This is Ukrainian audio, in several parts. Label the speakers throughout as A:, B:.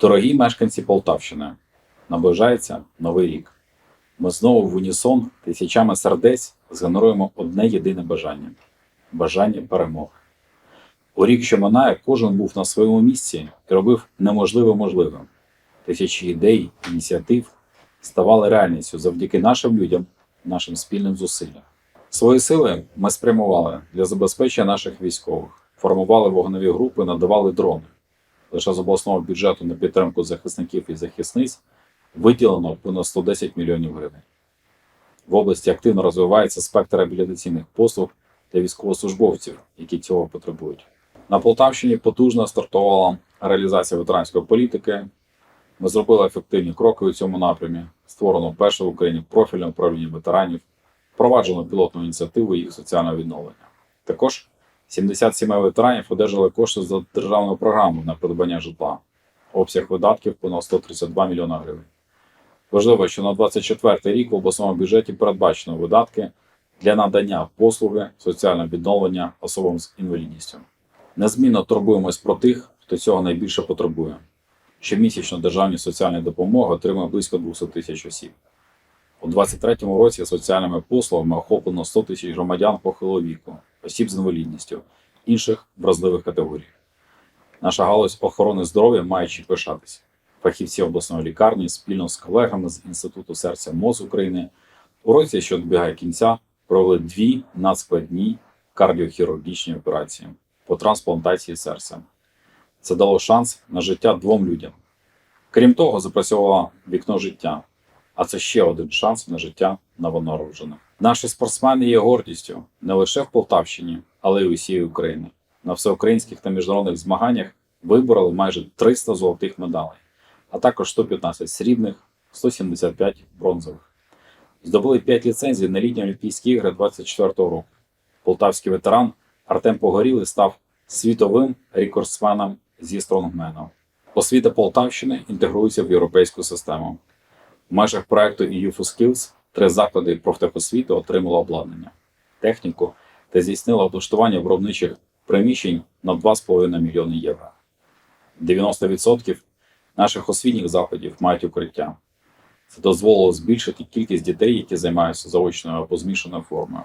A: Дорогі мешканці Полтавщини, наближається новий рік. Ми знову в унісон тисячами сердець згенеруємо одне єдине бажання бажання перемоги. У рік, що минає, кожен був на своєму місці і робив неможливе можливим. Тисячі ідей, ініціатив ставали реальністю завдяки нашим людям, нашим спільним зусиллям. Свої сили ми спрямували для забезпечення наших військових, формували вогневі групи, надавали дрони. Лише з обласного бюджету на підтримку захисників і захисниць виділено понад 110 мільйонів гривень. В області активно розвивається спектр реабілітаційних послуг для військовослужбовців, які цього потребують. На Полтавщині потужно стартувала реалізація ветеранської політики. Ми зробили ефективні кроки у цьому напрямі. Створено перше в Україні профільне управління ветеранів, впроваджено пілотну ініціативу їх соціального відновлення. Також 77 ветеранів одержали кошти за державну програму на придбання житла. Обсяг видатків понад 132 мільйона гривень. Важливо, що на 24 рік в обласному бюджеті передбачено видатки для надання послуги соціального відновлення особам з інвалідністю. Незмінно турбуємось про тих, хто цього найбільше потребує. Щомісячно державні соціальні допомоги отримує близько 200 тисяч осіб. У 2023 році соціальними послугами охоплено 100 тисяч громадян похилого віку, осіб з інвалідністю, інших вразливих категорій. Наша галузь охорони здоров'я має чим пишатися. Фахівці обласної лікарні спільно з колегами з Інституту серця МОЗ України у році, що добігає кінця, провели дві надскладні кардіохірургічні операції по трансплантації серця. Це дало шанс на життя двом людям. Крім того, запрацювало вікно життя, а це ще один шанс на життя новонароджених. Наші спортсмени є гордістю не лише в Полтавщині, але й усієї України. На всеукраїнських та міжнародних змаганнях вибороли майже 300 золотих медалей, а також 115 срібних, 175 бронзових. Здобули 5 ліцензій на літні Олімпійські ігри 24-го року. Полтавський ветеран Артем Погорілий став світовим рекордсменом зі стронгмену. Освіта Полтавщини інтегрується в європейську систему. В межах проекту EU for Skills три заклади профтехосвіти отримали обладнання, техніку та здійснили облаштування виробничих приміщень на 2,5 мільйони євро. 90% наших освітніх закладів мають укриття. Це дозволило збільшити кількість дітей, які займаються заочною або змішаною формою.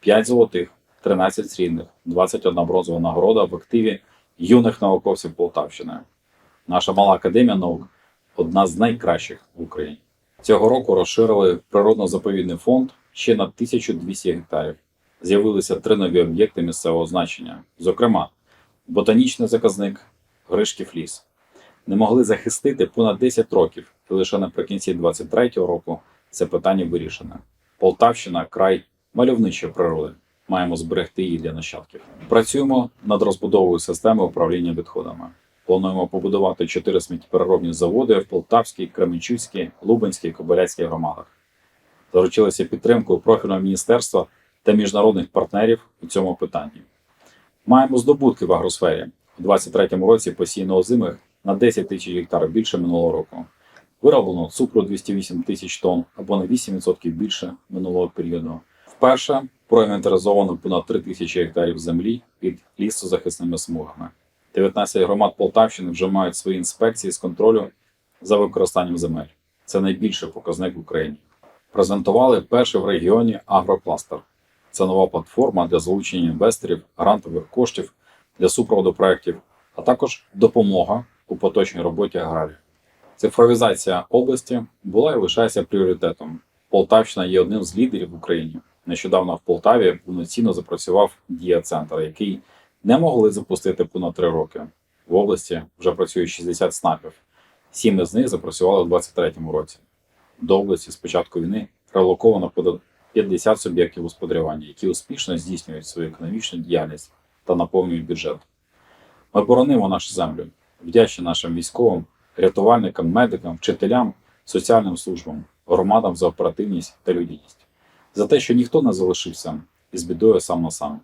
A: 5 золотих, 13 срібних, 21 бронзова нагорода в активі юних науковців Полтавщини. Наша мала академія наук одна з найкращих в Україні. Цього року розширили природно-заповідний фонд ще на 1200 гектарів. З'явилися три нові об'єкти місцевого значення, зокрема, ботанічний заказник Гришків ліс. Не могли захистити понад 10 років, і лише наприкінці 23-го року це питання вирішене. Полтавщина край мальовничої природи. Маємо зберегти її для нащадків. Працюємо над розбудовою системи управління відходами. Плануємо побудувати чотири сміттєпереробні заводи в Полтавській, Кременчуцькій, Лубенській, Кобиляцькій громадах. Заручилися підтримкою профільного міністерства та міжнародних партнерів у цьому питанні. Маємо здобутки в агросфері. У 2023 році посійно озимих на 10 тисяч гектарів більше минулого року. Вироблено цукру 208 тисяч тонн або на 8% більше минулого періоду. Вперше проінвентаризовано понад 3 тисячі гектарів землі під лісозахисними смугами. 19 громад Полтавщини вже мають свої інспекції з контролю за використанням земель. Це найбільший показник в Україні. Презентували перший в регіоні агрокластер. Це нова платформа для залучення інвесторів, грантових коштів для супроводу проєктів, а також допомога у поточній роботі аграріїв. Цифровізація області була і лишається пріоритетом. Полтавщина є одним з лідерів в Україні. Нещодавно в Полтаві повноцінно запрацював дія-центр, який не могли запустити понад три роки. В області вже працює 60 снапів. Сім із них запрацювали у 2023 році. До області з початку війни релоковано понад 50 суб'єктів господарювання, які успішно здійснюють свою економічну діяльність та наповнюють бюджет. Ми боронимо нашу землю, вдячні нашим військовим, рятувальникам, медикам, вчителям, соціальним службам, громадам за оперативність та людяність, за те, що ніхто не залишився із бідою сам на сам.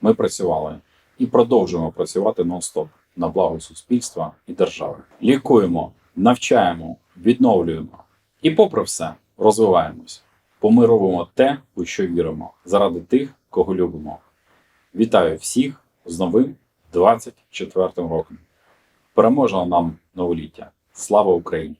A: Ми працювали і продовжуємо працювати нон-стоп на благо суспільства і держави. Лікуємо, навчаємо, відновлюємо і, попри все, розвиваємось. Бо ми робимо те, у що віримо, заради тих, кого любимо. Вітаю всіх з новим 24 роком. Переможемо нам новоліття. Слава Україні!